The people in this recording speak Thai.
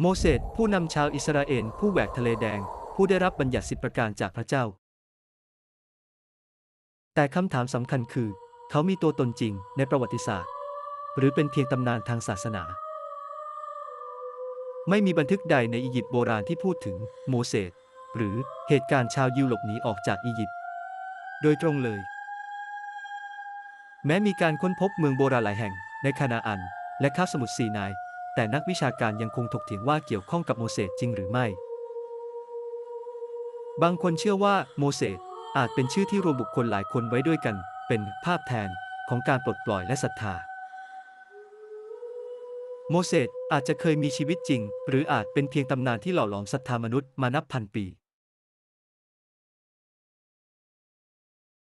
โมเสสผู้นำชาวอิสราเอลผู้แหวกทะเลแดง ผู้ได้รับบัญญัติสิบประการจากพระเจ้า แต่คำถามสำคัญคือ เขามีตัวตนจริงในประวัติศาสตร์ หรือเป็นเพียงตำนานทางศาสนา ไม่มีบันทึกใดในอียิปต์โบราณที่พูดถึงโมเสสหรือเหตุการณ์ชาวยิวหลบหนีออกจากอียิปต์โดยตรงเลย แม้มีการค้นพบเมืองโบราณหลายแห่งในคานาอัน และคาบสมุทรซีนาย แต่นักวิชาการยังคงถกเถียงว่าเกี่ยวข้องกับโมเสสจริงหรือไม่ บางคนเชื่อว่าโมเสสอาจเป็นชื่อที่รวมบุคคลหลายคนไว้ด้วยกัน เป็นภาพแทนของการปลดปล่อยและศรัทธา โมเสสอาจจะเคยมีชีวิตจริง หรืออาจเป็นเพียงตำนานที่หล่อหลอมศรัทธามนุษย์มานับพันปี